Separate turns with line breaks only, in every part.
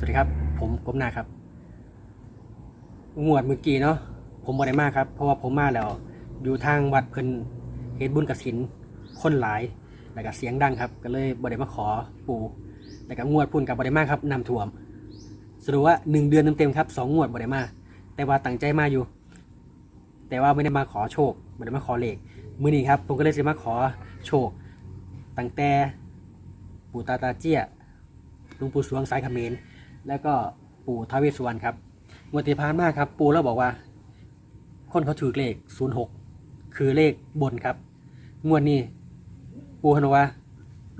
สวัสดีครับ ผมกบนาครับงวดเมื่อกี้เนาะผมบ่ได้มาครับ เพราะว่าผมมาแล้ว อยู่ทางวัดเพิ่นเฮ็ดบุญกระสินคนหลายแล้วก็เสียงดังครับ ก็เลยบ่ได้มาขอปู่แล้วก็งวดพุ่นกับบ่ได้มาครับน้ำท่วมสรุปว่าหนึ่งเดือนเต็มๆครับสองงวดบ่ได้มาแต่ว่าตั้งใจมาอยู่ แต่ว่าไม่ได้มาขอโชคไม่ได้มาขอเลขมื้อนี้ครับผมก็เลยจะมาขอโชคตั้งแต่ปู่ตาตาเจี้ยลุงปู่สวงสายเขมร แล้วก็ปู่ท้าวเวสสุวรรณครับงวดที่ผ่านมาครับ ปู่เราบอกว่า คนเขาถือเลข06คือเลขบนครับ งวดนี้ปู่เขาบอกว่า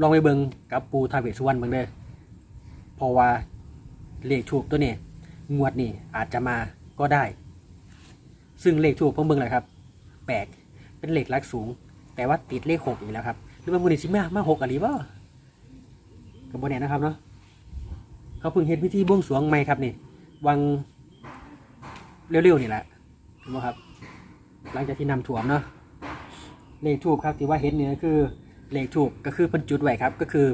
ลองไปเบิงกับปู่ท้าวเวสสุวรรณเบิงเด้อเพราะว่าเลขถูกตัวนี้งวดนี้อาจจะมาก็ได้ ซึ่งเลขถูกผมเบิ่งเลยครับแปลกเป็นเลขลักสูง แต่ว่าติดเลขหกอีกแล้วครับหรือว่ามูลนิธิมามาหกอะไรบ่กับบนเนี่ยนะครับเนาะ เขาเพิ่งเฮ็ดพิธีบวงสรวงใหม่ครับนี่วังเร็วๆนี่แหละเห็นไหมครับ หลังจากที่นำถ่วมเนาะเลขทูบครับที่ว่าเห็นเนี่ยคือเลขทูบก็คือเป็นจุดไว้ครับ ก็คือ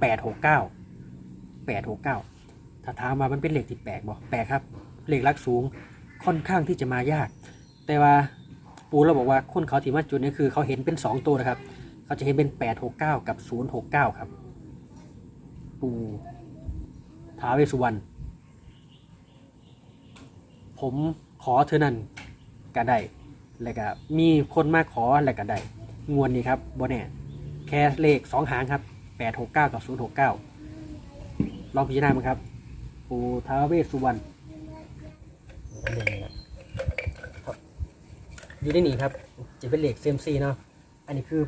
แปดหกเก้าแปดหกเก้าถ้าถามว่ามันเป็นเลขที่แปลกบ่แปลกครับเลขลักสูงค่อนข้างที่จะมายาก แต่ว่าปูเราบอกว่าคนเขาที่มาจุดนี้คือเขาเห็นเป็นสองตัวนะครับ เขาจะเห็นเป็นแปดหกเก้ากับศูนย์หกเก้าครับ ปู ท้าวเวสุวรรณผมขอเธอนั่นก็ได้แล้วก็มีคนมาขอแล้วก็ได้งวดนี้ครับโบแน่แค่เลขสองหางครับแปดหกเก้ากับศูนย์หกเก้าลองพิจารณามั้งครับ ปูท้าวเวสสุวรรณอยู่ในนี่ครับ จะเป็นเหล็กเซมซีเนาะอันนี้คือ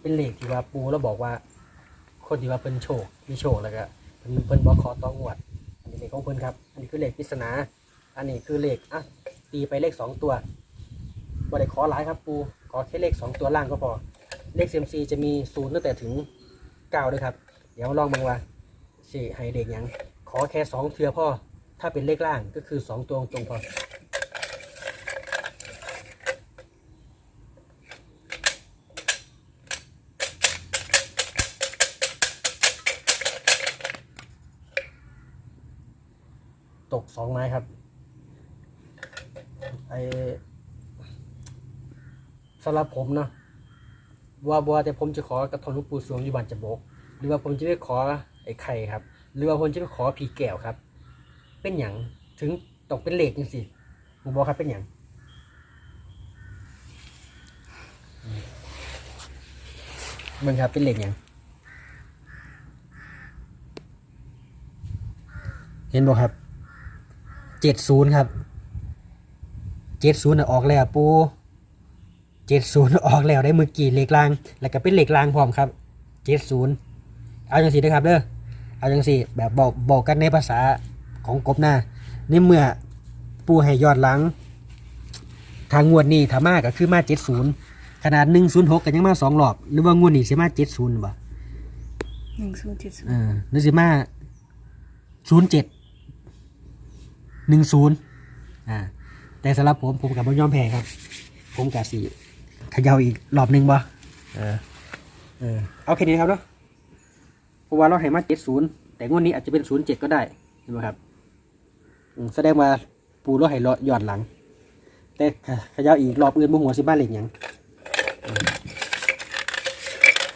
เป็นเหล็กที่ว่าปูแล้วบอกว่า คนที่ว่าเป็นโชคมีโชคแล้วก็ เพิ่นเพิ่นบอกขอต้องวด อันนี้เลขของเพิ่นครับ อันนี้คือเลขปริศนา อันนี้คือเลขอะตีไปเลขสองตัวบ่ได้ขอหลายครับปูขอแค่เลขสองตัวล่างก็พอ เลขเซมซีจะมีศูนย์ตั้งแต่ถึงเก้าด้วยครับ เดี๋ยวลองเบิ่งว่าสี่ให้เด็กหยังขอแค่สองเทือพ่อถ้าเป็นเลขล่างก็คือสองตัวตรงพอ ตกสองไม้ครับไอสำหรับผมเนาะว่าบัวแต่ผมจะขอกระทนลูกปูสวงอยู่บ้านจะบก หรือว่าผมจะไปขอไอ้ไข่ครับ หรือว่าผมจะไปขอผีแก้วครับ เป็นอย่างถึงตกเป็นเหล็กจังสิผมบอกครับเป็นอย่างมันครับเป็นเหล็กอย่างเห็นบอกครับ เจ็ดศูนย์ครับเจ็ดศูนย์ออกแล้วปูเจ็ดศูนย์ออกแล้วได้มือกี่เหล็กราง แล้วก็เป็นเหล็กรางพร้อมครับเจ็ดศูนย์เอาจังสีนะครับเด้อเอาจังสีแบบบอกบอกกันในภาษาของกบหน้าในเมื่อปูให้ยอดหลัง ทางงวดนี้ถ้ามาก็คือมาเจ็ดศูนย์ขนาดหนึ่งศูนย์หกกันยังมาสองรอบหรือว่างวดนี้สิมาเจ็ดศูนย์บ่
หนึ่งศูนย์เจ็ดศูน
เอ
ย์
อหรือสิมาศูนย์เจ็ด หนึ่งศูนย์อ่าแต่สำหรับผมผมกับไม่ยอมแพ้ครับ ผมกับสี่ขย่าอีกรอบหนึ่งบ่เออเออเอาแค่นี้ครับเนาะเพราะว่าเราให้มาเจ็ดศูนย์แต่งวดนี้อาจจะเป็นศูนย์เจ็ดก็ได้เห็นไหมครับอืมแสดงว่าปูเราให้รอหย่อนหลัง แต่ขย่าอีกรอบอื่นบ่หัวสิบ้านเหล็กหยังอืม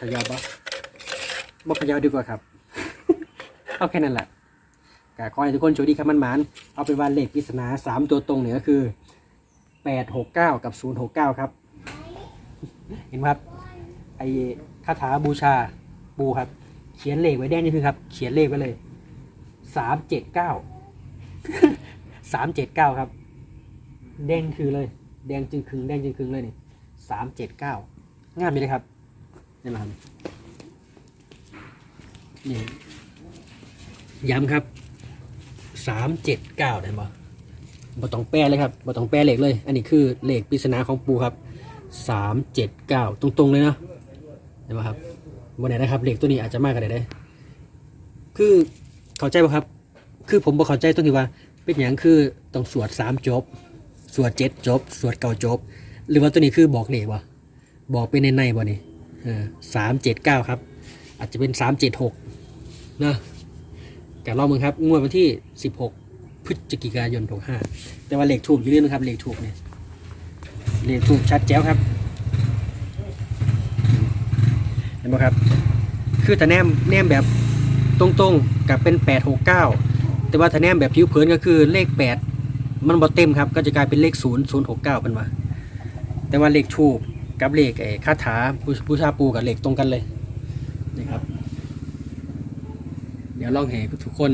ขย่าบ่บ่ขย่าดีกว่าครับ เอาแค่นั้นแหละ ก็ขอให้ทุกคนโชคดีครับมันหมานเอาเป็นว่าเลขปริศนาสามตัวตรงเนี่ยก็คือแปดหกเก้ากับศูนย์หกเก้าครับ เห็นไหมครับไอ้คาถาบูชาปูครับ เขียนเลขไว้แดงนี่คือครับ เขียนเลขไว้เลยสามเจ็ดเก้าสามเจ็ดเก้าครับ แดงคือเลย แดงจึงคึงแดงจึงคึงเลยนี่สามเจ็ดเก้างามไหมเลยครับนี่นะครับนี่ย้ำครับ สามเจ็ดเก้าได้ปะบ่ต้องแปลเลยครับบ่ต้องแปลเลขเลย อันนี้คือเลขปริศนาของปูครับสามเจ็ดเก้าตรงๆเลยนะเห็นไหมครับบนไหนนะครับเลขตัวนี้อาจจะมากกันได้ คือเข้าใจป่ะครับ คือผมบ่เข้าใจตรงที่ว่า เป็นอย่างคือต้องสวดสามจบ สวดเจ็ดจบ สวดเก้าจบ หรือว่าตัวนี้คือบอกเลขวะบอกเป็นในในบ่นี่สามเจ็ดเก้าครับ อาจจะเป็นสามเจ็ดหกนะ แต่รอบมึงครับ งวดวันที่ 16 พฤศจิกายน65แต่ว่าเลขถูกอยู่นี่นะครับ เลขถูกเนี่ย เลขถูกชัดแจ๋วครับ เห็นไหมครับ คือถ้าแนมแนมแบบตรงๆกับเป็น 869 แต่ว่าถ้าแนมแบบผิวเผินก็คือเลข 8 มันบ่เต็มครับ ก็จะกลายเป็นเลข 0 069เป็นว่าแต่ว่าเลขถูกกับเลขไอ้คาถาบูบูชาปูกับเลขตรงกันเลยนี่ครับ ดี๋ยวลองให้ทุกคน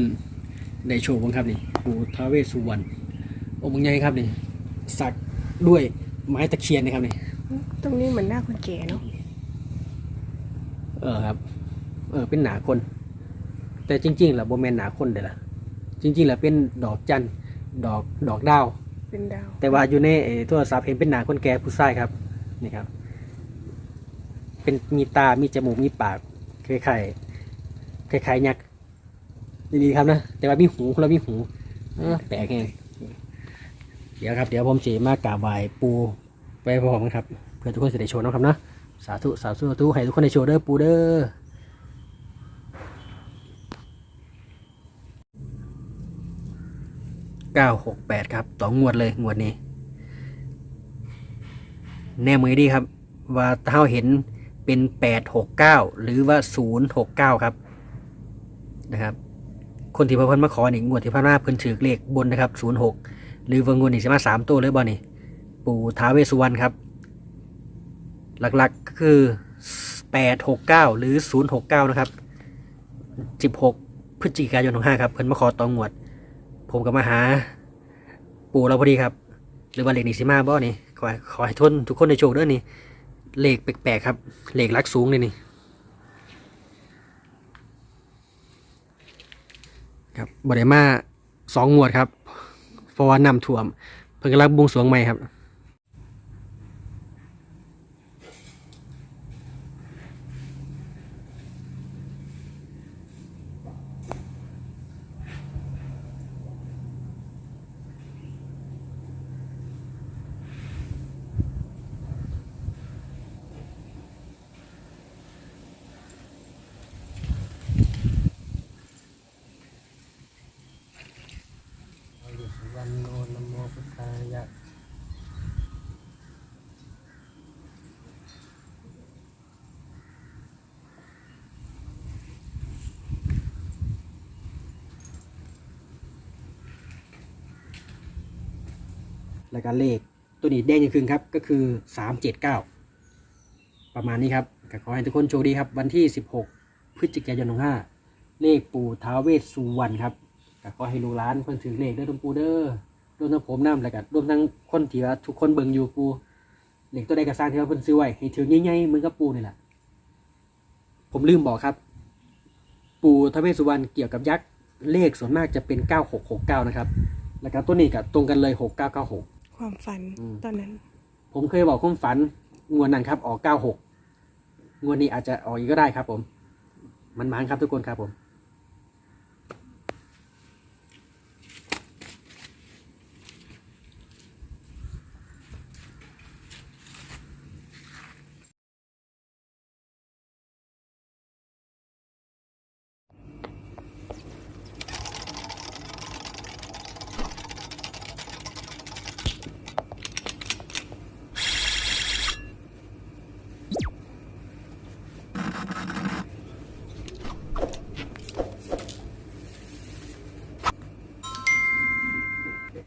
ได้โชว์บ้างครับนี่ปูท้าวเวสสุวรรณองค์ใหญ่ครับนี่สักด้วยไม้ตะเคียนนะครับนี่
ตรงนี้เหมือนหน้าคนแก่เนาะ
เออครับ เออเป็นหนาคน แต่จริงๆแล้วโบแมนหนาคนเด้อล่ะจริงๆแล้วเป็นดอกจันทร์ดอกดอกดาว
เป็นดาว
แต่ว่าอยู่ในเอ่อโทรศัพท์เห็นเป็นหนาคนแก่ผู้ชายครับนี่ครับ เป็นมีตามีจมูกมีปากคล้ายๆคล้ายๆยักษ์ ดีครับนะแต่ว่ามีหูเรามีหูแปลกไงเดี๋ยวครับ เดี๋ยวผมจะมากราบไหว้ปูไปพร้อมกันครับเพื่อทุกคนจะได้โชว์นะครับนะสาธุสาธุสาธุให้ทุกคนได้โชว์เด้อปูเด้อเก้าหกแปดครับต่องวดเลยงวดนี้ แน่มือดีครับ ว่าเท่าเห็นเป็นแปดหกเก้าหรือว่าศูนย์หกเก้าครับนะครับ คนที่พระพันมาขอนึ่งวดที่พระนาเพิ่นถือเลขบนนะครับศูนย์หกหรือว่างวดนี้จะมาสามตัวเลยบ่นี่ ปู่ท้าเวสสุวรรณครับ หลักๆก็คือแปดหกเก้าหรือศูนย์หกเก้านะครับสิบหกพฤศจิกายนของห้าครับเพิ่นมาขอตองงวด ผมก็มาหา ปู่เราพอดีครับ หรือว่าเลขนิสิมาบ่นี่ขอขอให้ทนทุกคนในโชคเด้อนี่เลขแปลกๆครับเลขลักสูงเลยนี่ ครับบไดมาสองงวดครับเพราะว่านำท่วมเพิ่งกำลังบวงสรวงใหม่ครับ วันโนนโมพุทธายะ แล้วก็เลขตัวนี้แดงยังคืนครับก็คือสามเจ็ดเก้าประมาณนี้ครับก็ขอให้ทุกคนโชคดีครับ วันที่สิบหกพฤศจิกายนห้าเลขปู่ท้าวเวสสุวรรณครับก็ขอให้ลูกหลานเพิ่นถือเลขด้อทุกปูเด้อรวมทั้งผมนำแล้วก็รวมทั้งคนที่ว่าทุกคนเบิ่งอยู่ปูเลขตัวใดก็สร้างที่ว่าเพิ่นซื้อไว้ให้ถือใหญ่ๆเหมือนกับปูนี่แหละผมลืมบอกครับ ปูทวเวสสุวรรณเกี่ยวกับยักษ์เลขส่วนมากจะเป็น 9669 นะครับ แล้วก็ตัวนี้ก็ตรงกันเลย 6996
ความฝัน
อืม
ตอนนั้น
ผมเคยบอกความฝัน งวดนั้นครับ ออก 96 งวดนี้อาจจะออกอีกก็ได้ครับผม มันมันๆครับทุกคนครับผม